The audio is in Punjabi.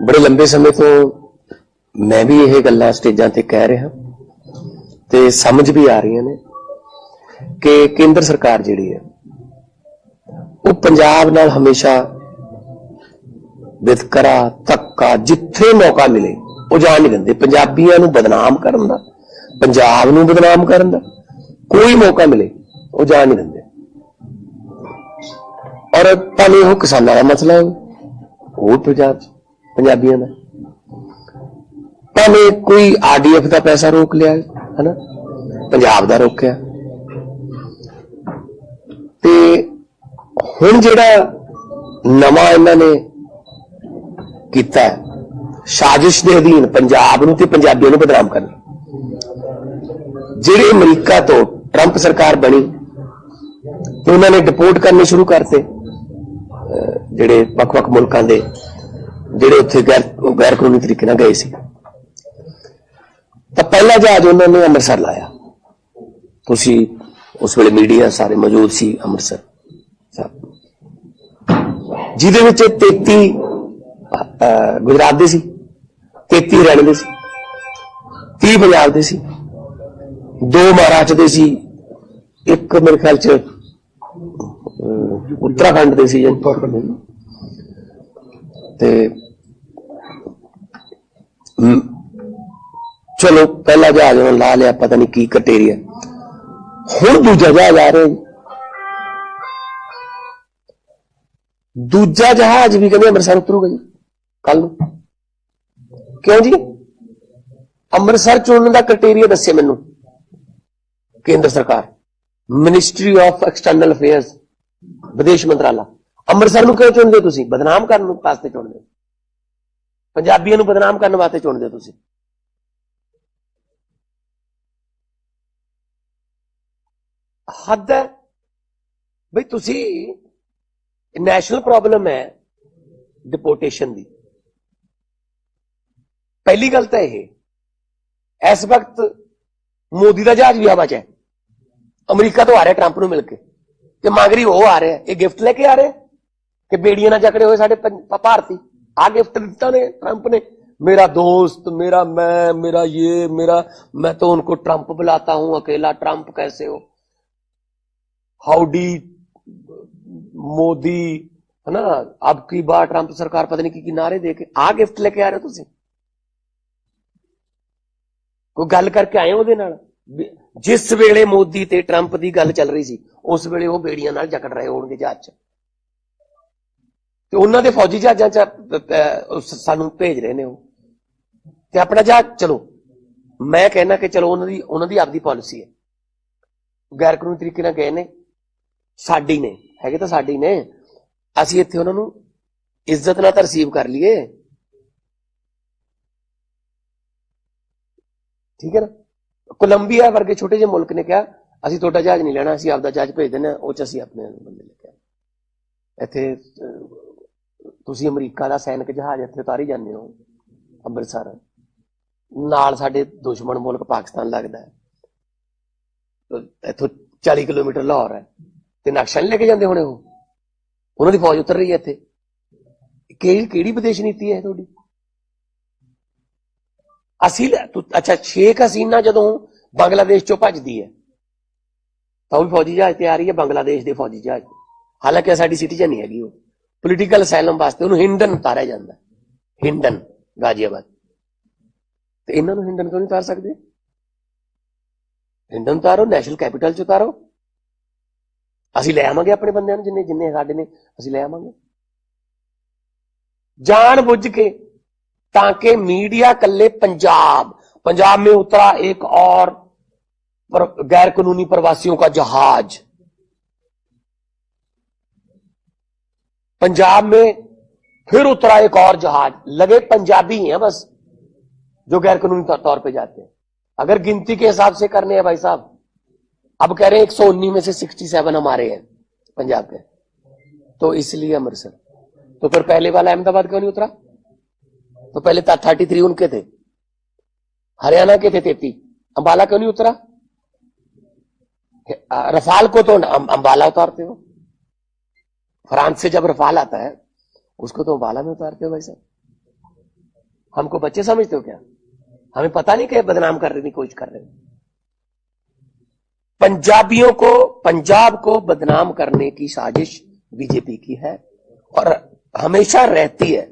ਬੜੇ ਲੰਬੇ ਸਮੇਂ ਤੋਂ ਮੈਂ ਵੀ ਇਹ ਗੱਲਾਂ ਸਟੇਜਾਂ ਤੇ ਕਹਿ ਰਿਹਾ ਤੇ ਸਮਝ ਵੀ ਆ ਰਹੀਆਂ ਨੇ ਕਿ ਕੇਂਦਰ ਸਰਕਾਰ ਜਿਹੜੀ ਹੈ, ਉਹ ਪੰਜਾਬ ਨਾਲ ਹਮੇਸ਼ਾ ਵਿਤਕਰਾ, ਧੱਕਾ, ਜਿੱਥੇ ਮੌਕਾ ਮਿਲੇ, ਉਹ ਜਾਣ ਨਹੀਂ ਦਿੰਦੇ। ਪੰਜਾਬੀਆਂ ਨੂੰ ਬਦਨਾਮ ਕਰਨ ਦਾ, ਪੰਜਾਬ ਨੂੰ ਬਦਨਾਮ ਕਰਨ ਦਾ, ਕੋਈ ਮੌਕਾ ਮਿਲੇ, ਉਹ ਜਾਣ ਨਹੀਂ ਦਿੰਦੇ। ਔਰ ਭਾਵੇਂ ਉਹ ਕਿਸਾਨਾਂ ਦਾ ਮਸਲਾ ਹੈ। ਉਹ ਪੰਜਾਬ 'ਚ ਪੰਜਾਬੀਆਂ ਦਾ। ਭਾਵੇਂ ਕੋਈ ਆਰਡੀਐਫ ਦਾ ਪੈਸਾ ਰੋਕ ਲਿਆ, ਹਨਾ? ਪੰਜਾਬ ਦਾ ਰੋਕਿਆ। ਤੇ ਹੁਣ ਜਿਹੜਾ ਨਵਾਂ ਇਹਨਾਂ ਨੇ ਕੀਤਾ ਸਾਜ਼ਿਸ਼ ਦੇ ਅਧੀਨ ਪੰਜਾਬ ਨੂੰ ਤੇ ਪੰਜਾਬੀਆਂ ਨੂੰ ਬਦਨਾਮ ਕਰਨਾ। ਜਿਹੜੇ ਅਮਰੀਕਾ ਤੋਂ ਟਰੰਪ ਸਰਕਾਰ ਬਣੀ ਤੇ ਉਹਨਾਂ ਨੇ ਡਿਪੋਰਟ ਕਰਨੇ ਸ਼ੁਰੂ ਕਰਤੇ ਜਿਹੜੇ ਵੱਖ-ਵੱਖ ਮੁਲਕਾਂ ਦੇ ਜਿਹੜੇ ਉੱਥੇ ਗੈਰ ਗੈਰ ਕਾਨੂੰਨੀ ਤਰੀਕੇ ਨਾਲ ਗਏ ਸੀ। ਤਾਂ ਪਹਿਲਾ ਜਹਾਜ਼ ਉਹਨਾਂ ਨੇ ਅੰਮ੍ਰਿਤਸਰ ਲਾਇਆ। ਤੁਸੀਂ ਉਸ ਵੇਲੇ ਮੀਡੀਆ ਸਾਰੇ ਮੌਜੂਦ ਸੀ, ਅੰਮ੍ਰਿਤਸਰ ਜਿਹਦੇ ਵਿੱਚ 33 ਗੁਜਰਾਤ ਦੇ ਸੀ 33 ਹਰਿਆਣੇ ਦੇ ਸੀ 30 ਪੰਜਾਬ ਦੇ ਸੀ, ਦੋ ਮਹਾਰਾਸ਼ਟਰ ਦੇ ਸੀ, ਇੱਕ ਮੇਰੇ ਖਿਆਲ ਚ ਉੱਤਰਾਖੰਡ ਦੇ ਸੀ ਜਾਂ ਤੇ ਚਲੋ, ਪਹਿਲਾ ਜਹਾਜ਼ ਉਹਨਾਂ ਲਾ ਲਿਆ, ਪਤਾ ਨਹੀਂ ਕੀ ਕਟੇਰੀਆ ਹੁਣ ਦੂਜਾ ਜਹਾਜ਼ ਆ ਰਿਹਾ ਜੀ। ਦੂਜਾ ਜਹਾਜ਼ ਵੀ ਕਹਿੰਦੇ ਅੰਮ੍ਰਿਤਸਰ ਉਤਰੂਗਾ ਜੀ ਕੱਲ ਨੂੰ। ਕਿਉਂ ਜੀ? ਅੰਮ੍ਰਿਤਸਰ ਚੁਣਨ ਦਾ ਕ੍ਰਾਈਟੇਰੀਆ ਦੱਸੇ ਮੈਨੂੰ, ਕੇਂਦਰ ਸਰਕਾਰ ਮਿਨਿਸਟਰੀ ਆਫ ਐਕਸਟਰਨਲ ਅਫੇਅਰਸ ਵਿਦੇਸ਼ ਮੰਤਰਾਲਾ। ਅੰਮ੍ਰਿਤਸਰ ਨੂੰ ਕਿਉਂ ਚੁਣਦੇ ਹੋ ਤੁਸੀਂ? ਬਦਨਾਮ ਕਰਨ ਨੂੰ ਵਾਸਤੇ ਚੁਣਦੇ ਹੋ। ਪੰਜਾਬੀਆਂ ਨੂੰ ਬਦਨਾਮ ਕਰਨ ਵਾਸਤੇ ਚੁਣਦੇ ਹੋ ਤੁਸੀਂ। ਹੱਦ ਹੈ ਬਈ ਤੁਸੀਂ ਨੈਸ਼ਨਲ ਪ੍ਰੋਬਲਮ ਹੈ ਡਿਪੋਰਟੇਸ਼ਨ ਦੀ। ਪਹਿਲੀ ਗੱਲ ਤਾਂ ਇਹ, ਇਸ ਵਕਤ ਮੋਦੀ ਦਾ ਜਹਾਜ਼ ਵੀ ਹਵਾ 'ਚ ਹੈ। ਅਮਰੀਕਾ ਤੋਂ ਆ ਰਿਹਾ ਟਰੰਪ ਨੂੰ ਮਿਲ ਕੇ। ਤੇ ਮਗਰੀ ਉਹ ਆ ਰਿਹਾ, ਇਹ ਗਿਫਟ ਲੈ ਕੇ ਆ ਰਿਹਾ। ਕਿ ਬੇੜੀਆਂ ਨਾਲ ਜਕੜੇ ਹੋਏ ਸਾਡੇ ਪੰਜ- ਭ- ਭਾਰਤੀ ਆ ਗਿਫਟ ਦਿੱਤਾ ਨੇ ਟਰੰਪ ਨੇ मेरा दोस्त मेरा मैं मेरा ये मेरा मैं तो उनको ट्रंप बुलाता हूं अकेला ट्रंप कैसे हो हाउडी मोदी है ना अब की बार ट्रंप सरकार पता नहीं की किनारे दे के आ गिफ्ट लेके आ रहे हो ਤੁਸੀਂ ਕੋਈ ਗੱਲ ਕਰਕੇ ਆਏ ਉਹਦੇ ਨਾਲ ਵੀ ਜਿਸ ਵੇਲੇ ਮੋਦੀ ਤੇ ਟਰੰਪ ਦੀ ਗੱਲ ਚੱਲ ਰਹੀ ਸੀ ਉਸ ਵੇਲੇ ਉਹ ਬੇੜੀਆਂ ਨਾਲ ਜਕੜ ਰਹੇ ਹੋਣਗੇ ਜਹਾਜ਼ 'ਚ ਤੇ ਉਹਨਾਂ ਦੇ ਫੌਜੀ ਜਹਾਜ਼ਾਂ 'ਚ ਅਹ, ਸਾਨੂੰ ਭੇਜ ਰਹੇ ਨੇ ਉਹ। ਤੇ ਆਪਣਾ ਜਹਾਜ਼ ਚਲੋ ਮੈਂ ਕਹਿਣਾ ਕਿ ਚਲੋ ਉਹਨਾਂ ਦੀ ਉਹਨਾਂ ਦੀ ਆਪਦੀ ਪਾਲਿਸੀ ਹੈ। ਗੈਰ ਕਾਨੂੰਨੀ ਤਰੀਕੇ ਨਾਲ ਗਏ ਨੇ ਸਾਡੀ ਨੇ ਹੈਗੇ ਤਾਂ ਸਾਡੀ ਨੇ ਅਸੀਂ ਇੱਥੇ ਉਹਨਾਂ ਨੂੰ ਇੱਜ਼ਤ ਨਾਲ ਤਾਂ ਰਿਸੀਵ ਕਰ ਲਈਏ। ਠੀਕ ਹੈ ਨਾ? ਕੋਲੰਬੀਆ ਵਰਗੇ ਛੋਟੇ ਜਿਹੇ ਮੁਲਕ ਨੇ ਕਿਹਾ ਅਸੀਂ ਤੁਹਾਡਾ ਜਹਾਜ਼ ਨਹੀਂ ਲੈਣਾ ਅਸੀਂ ਆਪਦਾ ਜਹਾਜ਼ ਭੇਜ ਦਿੰਦੇ ਹਾਂ ਉਹ ਚ ਅਸੀਂ ਆਪਣੇ ਬੰਦੇ ਲੈ ਕੇ ਆਏ। ਇੱਥੇ ਤੁਸੀਂ ਅਮਰੀਕਾ ਦਾ ਸੈਨਿਕ ਜਹਾਜ਼ ਇੱਥੇ ਉਤਾਰੀ ਜਾਂਦੇ ਹੋ, ਅੰਮ੍ਰਿਤਸਰ। ਨਾਲ ਸਾਡੇ ਦੁਸ਼ਮਣ ਮੁਲਕ ਪਾਕਿਸਤਾਨ ਲੱਗਦਾ ਹੈ। ਇੱਥੋਂ 40 ਕਿਲੋਮੀਟਰ ਲਾਹੌਰ ਹੈ। ਤੇ ਨਕਸ਼ਾ ਨਹੀਂ ਲੈ ਕੇ ਜਾਂਦੇ ਹੋਣੇ ਉਹ? ਉਹਨਾਂ ਦੀ ਫੌਜ ਉਤਰ ਰਹੀ ਹੈ ਇੱਥੇ। ਕਿਹੜੀ ਕਿਹੜੀ ਵਿਦੇਸ਼ ਨੀਤੀ ਹੈ ਤੁਹਾਡੀ? ਅਸੀਂ ਅੱਛਾ, ਸ਼ੇਖ ਹਸੀਨਾ ਜਦੋਂ ਬੰਗਲਾਦੇਸ਼ ਚੋਂ ਭੱਜਦੀ ਹੈ, ਤਾਂ ਉਹ ਵੀ ਫੌਜੀ ਜਹਾਜ਼ ਤੇ ਆ ਰਹੀ ਹੈ, ਬੰਗਲਾਦੇਸ਼ ਦੇ ਫੌਜੀ ਜਹਾਜ਼। ਤੇ। ਹਾਲਾਂਕਿ ਇਹ ਸਾਡੀ ਸਿਟੀਜ਼ਨ ਨਹੀਂ ਹੈਗੀ ਉਹ। ਪੋਲੀਟੀਕਲ ਅਸਾਈਲਮ ਵਾਸਤੇ ਉਹਨੂੰ ਹਿੰਡਨ ਉਤਾਰਿਆ ਜਾਂਦਾ ਹੈ। ਹਿੰਡਨ ਗਾਜ਼ੀਆਬਾਦ ਤੇ ਇਹਨਾਂ ਨੂੰ ਹਿੰਡਨ ਕਿਉਂ ਨਹੀਂ ਉਤਾਰ ਸਕਦੇ ਹਿੰਡਨ ਉਤਾਰੋ ਨੈਸ਼ਨਲ ਕੈਪੀਟਲ ਚ ਉਤਾਰੋ ਅਸੀਂ ਲੈ ਆਵਾਂਗੇ ਆਪਣੇ ਬੰਦਿਆਂ ਨੂੰ ਜਿੰਨੇ ਜਿੰਨੇ ਸਾਡੇ ਨੇ ਅਸੀਂ ਲੈ ਆਵਾਂਗੇ ਜਾਣ ਬੁੱਝ ਕੇ ताकि मीडिया कल्ले पंजाब पंजाब में उतरा एक और पर, गैर कानूनी प्रवासियों का जहाज पंजाब में फिर उतरा एक और जहाज़। लगे पंजाबी हैं बस, जो गैर कानूनी तौर पे जाते हैं। अगर गिनती के हिसाब से करने हैं भाई साहब, अब कह रहे हैं एक सौ उन्नीस में से सिक्सटी सेवन हमारे हैं पंजाब के। तो इसलिए अमृतसर। तो फिर पहले वाला अहमदाबाद क्यों नहीं उतरा? तो पहले थर्टी थ्री उनके थे। हरियाणा के थे तेती। अंबाला क्यों नहीं उतरा? रफाल को तो अं- अंबाला उतारते हो। फ्रांस से जब रफाल आता है, उसको तो बाला में उतारते हो भाई साहब। हमको बच्चे समझते हो क्या? हमें पता नहीं क्या बदनाम करने की कोशिश कर रहे पंजाबियों को, पंजाब को बदनाम करने की साजिश बीजेपी की है और हमेशा रहती है।